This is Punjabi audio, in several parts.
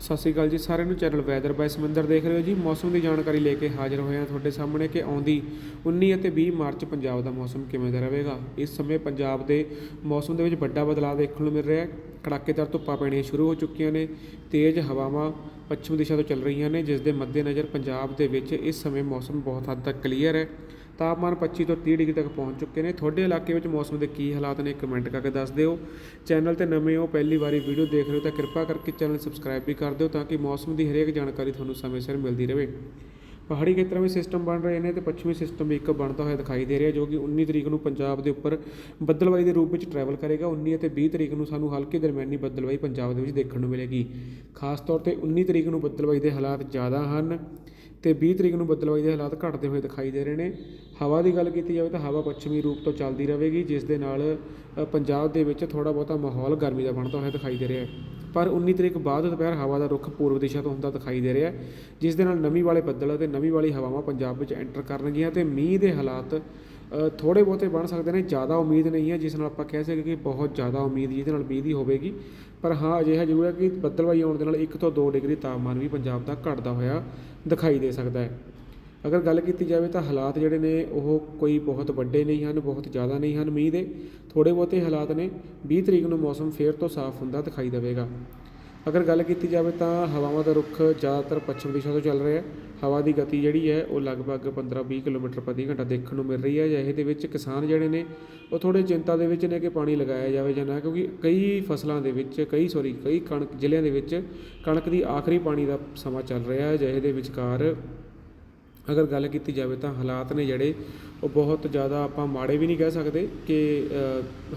ਸਤਿ ਸ਼੍ਰੀ ਅਕਾਲ ਜੀ, ਸਾਰਿਆਂ ਨੂੰ ਚੈਨਲ ਵੈਦਰ ਬਾਈ ਸਮਿੰਦਰ ਦੇਖ ਰਹੇ ਹੋ ਜੀ। ਮੌਸਮ ਦੀ ਜਾਣਕਾਰੀ ਲੈ ਕੇ ਹਾਜ਼ਰ ਹੋਏ ਹਾਂ ਤੁਹਾਡੇ ਸਾਹਮਣੇ ਕਿ ਆਉਂਦੀ 19 ਅਤੇ 20 ਮਾਰਚ ਪੰਜਾਬ ਦਾ ਮੌਸਮ ਕਿਵੇਂ ਦਾ ਰਹੇਗਾ। ਇਸ ਸਮੇਂ ਪੰਜਾਬ ਦੇ ਮੌਸਮ ਦੇ ਵਿੱਚ ਵੱਡਾ ਬਦਲਾਅ ਦੇਖਣ ਨੂੰ ਮਿਲ ਰਿਹਾ ਹੈ। ਕੜਾਕੇਦਾਰ ਧੁੱਪਾਂ ਪੈਣੀਆਂ ਸ਼ੁਰੂ ਹੋ ਚੁੱਕੀਆਂ ਨੇ, ਤੇਜ਼ ਹਵਾਵਾਂ ਪੱਛਮ ਦਿਸ਼ਾ ਤੋਂ ਚੱਲ ਰਹੀਆਂ ਨੇ, ਜਿਸ ਦੇ ਮੱਦੇਨਜ਼ਰ ਪੰਜਾਬ ਦੇ ਵਿੱਚ ਇਸ ਸਮੇਂ ਮੌਸਮ ਬਹੁਤ ਹੱਦ ਤੱਕ ਕਲੀਅਰ ਹੈ। ਤਾਪਮਾਨ 25 ਤੋਂ 30 ਡਿਗਰੀ ਤੱਕ ਪਹੁੰਚ ਚੁੱਕੇ ਨੇ। ਤੁਹਾਡੇ ਇਲਾਕੇ ਵਿੱਚ ਮੌਸਮ ਦੇ ਕੀ ਹਾਲਾਤ ਨੇ ਕਮੈਂਟ ਕਰਕੇ ਦੱਸ ਦਿਓ। ਚੈਨਲ ਤੇ ਨਵੇਂ ਹੋ, ਪਹਿਲੀ ਵਾਰੀ ਵੀਡੀਓ ਦੇਖ ਰਹੇ ਹੋ ਤਾਂ ਕਿਰਪਾ ਕਰਕੇ ਚੈਨਲ ਸਬਸਕ੍ਰਾਈਬ ਵੀ ਕਰ ਦਿਓ ਤਾਂ ਕਿ ਮੌਸਮ ਦੀ ਹਰੇਕ ਜਾਣਕਾਰੀ ਤੁਹਾਨੂੰ ਸਮੇਂ ਸਿਰ ਮਿਲਦੀ ਰਹੇ। ਪਹਾੜੀ ਖੇਤਰਾਂ ਵਿੱਚ ਸਿਸਟਮ ਬਣ ਰਹੇ ਨੇ ਤੇ ਪੱਛਮੀ ਸਿਸਟਮ ਵੀ ਇੱਕ ਬਣਦਾ ਹੋਇਆ ਦਿਖਾਈ ਦੇ ਰਿਹਾ ਜੋ ਕਿ 19 ਤਰੀਕ ਨੂੰ ਪੰਜਾਬ ਦੇ ਉੱਪਰ ਬੱਦਲਵਾਈ ਦੇ ਰੂਪ ਵਿੱਚ ਟਰੈਵਲ ਕਰੇਗਾ। 19 ਅਤੇ 20 ਤਰੀਕ ਨੂੰ ਸਾਨੂੰ ਹਲਕੀ ਦਰਮਿਆਨੀ ਬੱਦਲਵਾਈ ਪੰਜਾਬ ਦੇ ਵਿੱਚ ਦੇਖਣ ਨੂੰ ਮਿਲੇਗੀ। ਖਾਸ ਤੌਰ ਤੇ 19 ਤਰੀਕ ਨੂੰ ਬੱਦਲਵਾਈ ਦੇ ਹਾਲਾਤ ਜ਼ਿਆਦਾ ਹਨ। ਅਤੇ ਵੀਹ ਤਰੀਕ ਨੂੰ ਬੱਦਲਵਾਈ ਦੇ ਹਾਲਾਤ ਘਟਦੇ ਹੋਏ ਦਿਖਾਈ ਦੇ ਰਹੇ ਨੇ। ਹਵਾ ਦੀ ਗੱਲ ਕੀਤੀ ਜਾਵੇ ਤਾਂ ਹਵਾ ਪੱਛਮੀ ਰੂਪ ਤੋਂ ਚੱਲਦੀ ਰਹੇਗੀ, ਜਿਸ ਦੇ ਨਾਲ ਪੰਜਾਬ ਦੇ ਵਿੱਚ ਥੋੜ੍ਹਾ ਬਹੁਤਾ ਮਾਹੌਲ ਗਰਮੀ ਦਾ ਬਣਦਾ ਹੋਇਆ ਦਿਖਾਈ ਦੇ ਰਿਹਾ ਪਰ 19 ਤਰੀਕ ਬਾਅਦ ਦੁਪਹਿਰ ਹਵਾ ਦਾ ਰੁਖ ਪੂਰਬ ਦਿਸ਼ਾ ਤੋਂ ਹੁੰਦਾ ਦਿਖਾਈ ਦੇ ਰਿਹਾ ਜਿਸ ਦੇ ਨਾਲ ਨਮੀ ਵਾਲੇ ਬੱਦਲ ਅਤੇ ਨਮੀ ਵਾਲੀ ਹਵਾਵਾਂ ਪੰਜਾਬ ਵਿੱਚ ਐਂਟਰ ਕਰਨਗੀਆਂ ਅਤੇ ਮੀਂਹ ਦੇ ਹਾਲਾਤ ਥੋੜੇ ਬਹੁਤੇ ਬਣ ਸਕਦੇ ਨੇ, ਜ਼ਿਆਦਾ ਉਮੀਦ ਨਹੀਂ ਹੈ, ਜਿਸ ਨਾਲ ਆਪਾਂ ਕਹਿ ਸਕੀਏ ਕਿ ਬਹੁਤ ਜ਼ਿਆਦਾ ਉਮੀਦ ਜਿਹਦੇ ਨਾਲ ਮੀਂਹ ਦੀ ਹੋਵੇਗੀ। ਪਰ ਹਾਂ, ਅਜਿਹਾ ਜ਼ਰੂਰ ਹੈ ਕਿ ਬੱਦਲਵਾਈ ਆਉਣ ਦੇ ਨਾਲ 1 ਤੋਂ 2 ਡਿਗਰੀ ਤਾਪਮਾਨ ਵੀ ਪੰਜਾਬ ਦਾ ਘਟਦਾ ਹੋਇਆ ਦਿਖਾਈ ਦੇ ਸਕਦਾ ਹੈ। ਅਗਰ ਗੱਲ ਕੀਤੀ ਜਾਵੇ ਤਾਂ ਹਾਲਾਤ ਜਿਹੜੇ ਨੇ, ਉਹ ਕੋਈ ਬਹੁਤ ਵੱਡੇ ਨਹੀਂ ਹਨ, ਬਹੁਤ ਜ਼ਿਆਦਾ ਨਹੀਂ ਹਨ। ਮੀਂਹ ਦੇ ਥੋੜੇ ਬਹੁਤੇ ਹਾਲਾਤ ਨੇ 20 ਤਰੀਕ ਨੂੰ ਮੌਸਮ ਫੇਰ ਤੋਂ ਸਾਫ਼ ਹੁੰਦਾ ਦਿਖਾਈ ਦੇਵੇਗਾ। ਅਗਰ ਗੱਲ ਕੀਤੀ ਜਾਵੇ ਤਾਂ ਹਵਾਵਾਂ ਦਾ ਰੁੱਖ ਜ਼ਿਆਦਾਤਰ ਪੱਛਮ ਦਿਸ਼ਾ ਤੋਂ ਚੱਲ ਰਿਹਾ ਹਵਾ ਦੀ ਗਤੀ ਜਿਹੜੀ ਹੈ ਉਹ ਲਗਭਗ 15-20 ਕਿਲੋਮੀਟਰ ਪ੍ਰਤੀ ਘੰਟਾ ਦੇਖਣ ਨੂੰ ਮਿਲ ਰਹੀ ਹੈ। ਜਿਹੇ ਦੇ ਵਿੱਚ ਕਿਸਾਨ ਜਿਹੜੇ ਨੇ, ਉਹ ਥੋੜ੍ਹੇ ਚਿੰਤਾ ਦੇ ਵਿੱਚ ਨੇ ਕਿ ਪਾਣੀ ਲਗਾਇਆ ਜਾਵੇ ਜਾਂ ਨਾ, ਕਿਉਂਕਿ ਕਈ ਫਸਲਾਂ ਦੇ ਵਿੱਚ, ਕਈ ਸੌਰੀ ਕਈ ਕਣਕ, ਜ਼ਿਲ੍ਹਿਆਂ ਦੇ ਵਿੱਚ ਕਣਕ ਦੀ ਆਖਰੀ ਪਾਣੀ ਦਾ ਸਮਾਂ ਚੱਲ ਰਿਹਾ ਹੈ। ਜਿਹੇ ਦੇ ਵਿਚਕਾਰ ਅਗਰ ਗੱਲ ਕੀਤੀ ਜਾਵੇ ਤਾਂ ਹਾਲਾਤ ਨੇ ਜਿਹੜੇ, ਉਹ ਬਹੁਤ ਜ਼ਿਆਦਾ ਆਪਾਂ ਮਾੜੇ ਵੀ ਨਹੀਂ ਕਹਿ ਸਕਦੇ ਕਿ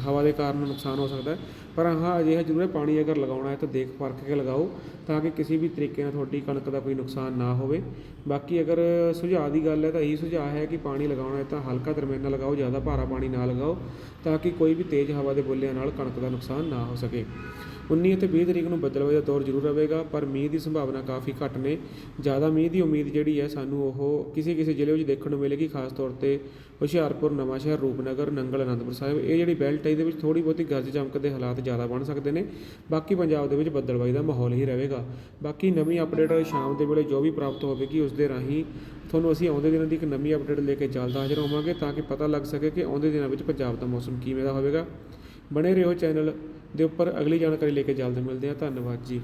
ਹਵਾ ਦੇ ਕਾਰਨ ਨੁਕਸਾਨ ਹੋ ਸਕਦਾ ਪਰ ਹਾਂ, ਅਜਿਹਾ ਜ਼ਰੂਰ ਹੈ, ਪਾਣੀ ਅਗਰ ਲਗਾਉਣਾ ਹੈ ਤਾਂ ਦੇਖ ਪਰਖ ਕੇ ਲਗਾਓ ਤਾਂ ਕਿ ਕਿਸੇ ਵੀ ਤਰੀਕੇ ਨਾਲ ਤੁਹਾਡੀ ਕਣਕ ਦਾ ਕੋਈ ਨੁਕਸਾਨ ਨਾ ਹੋਵੇ। ਬਾਕੀ ਅਗਰ ਸੁਝਾਅ ਦੀ ਗੱਲ ਹੈ ਤਾਂ ਇਹੀ ਸੁਝਾਅ ਹੈ ਕਿ ਪਾਣੀ ਲਗਾਉਣਾ ਹੈ ਤਾਂ ਹਲਕਾ ਦਰਮਿਆਨਾ ਲਗਾਓ, ਜ਼ਿਆਦਾ ਭਾਰਾ ਪਾਣੀ ਨਾ ਲਗਾਓ ਤਾਂ ਕਿ ਕੋਈ ਵੀ ਤੇਜ਼ ਹਵਾ ਦੇ ਬੁੱਲਿਆਂ ਨਾਲ ਕਣਕ ਦਾ ਨੁਕਸਾਨ ਨਾ ਹੋ ਸਕੇ। 19 ਅਤੇ 20 ਤਰੀਕ ਨੂੰ ਬੱਦਲਵਾਈ ਦਾ ਦੌਰ ਜ਼ਰੂਰ ਰਹੇਗਾ ਪਰ ਮੀਂਹ ਦੀ ਸੰਭਾਵਨਾ ਕਾਫੀ ਘੱਟ ਨੇ। ਜ਼ਿਆਦਾ ਮੀਂਹ ਦੀ ਉਮੀਦ ਜਿਹੜੀ ਹੈ ਸਾਨੂੰ ਉਹ ਕਿਸੇ ਕਿਸੇ ਜ਼ਿਲ੍ਹੇ ਵਿੱਚ ਦੇਖਣ ਨੂੰ ਮਿਲੇਗੀ, ਖਾਸ ਤੌਰ ਤੇ ਹੁਸ਼ਿਆਰਪੁਰ, ਨਵਾਂਸ਼ਹਿਰ, ਰੂਪਨਗਰ, ਨੰਗਲ, ਅਨੰਦਪੁਰ ਸਾਹਿਬ। ਇਹ ਜਿਹੜੀ ਬੈਲਟ ਹੈ, ਇਹਦੇ ਵਿੱਚ ਥੋੜੀ ਬਹੁਤੀ ਗਰਜ ਚਮਕ ਦੇ ਹਾਲਾਤ ਜ਼ਿਆਦਾ ਬਣ ਸਕਦੇ ਨੇ। ਬਾਕੀ ਪੰਜਾਬ ਦੇ ਵਿੱਚ ਬੱਦਲਵਾਈ ਦਾ ਮਾਹੌਲ ਹੀ ਰਹੇਗਾ। ਬਾਕੀ ਨਵੀਂ ਅਪਡੇਟ ਸ਼ਾਮ ਦੇ ਵੇਲੇ ਜੋ ਵੀ ਪ੍ਰਾਪਤ ਹੋਵੇਗੀ, ਉਸ ਦੇ ਰਾਹੀਂ ਤੁਹਾਨੂੰ ਅਸੀਂ ਆਉਂਦੇ ਦਿਨਾਂ ਦੀ ਇੱਕ ਨਵੀਂ ਅਪਡੇਟ ਲੈ ਕੇ ਜਲਦ ਹਾਜ਼ਰ ਹੋਵਾਂਗੇ, ਤਾਂ ਕਿ ਪਤਾ ਲੱਗ ਸਕੇ ਕਿ ਆਉਂਦੇ ਦਿਨਾਂ ਵਿੱਚ ਪੰਜਾਬ ਦਾ ਮੌਸਮ ਕਿਵੇਂ ਦਾ ਹੋਵੇਗਾ। ਬਣੇ ਰਹੋ ਚੈਨਲ ਦੇ ਉੱਪਰ ਅਗਲੀ ਜਾਣਕਾਰੀ ਲੈ ਕੇ ਜਲਦ ਮਿਲਦੇ ਹਾਂ। ਧੰਨਵਾਦ ਜੀ।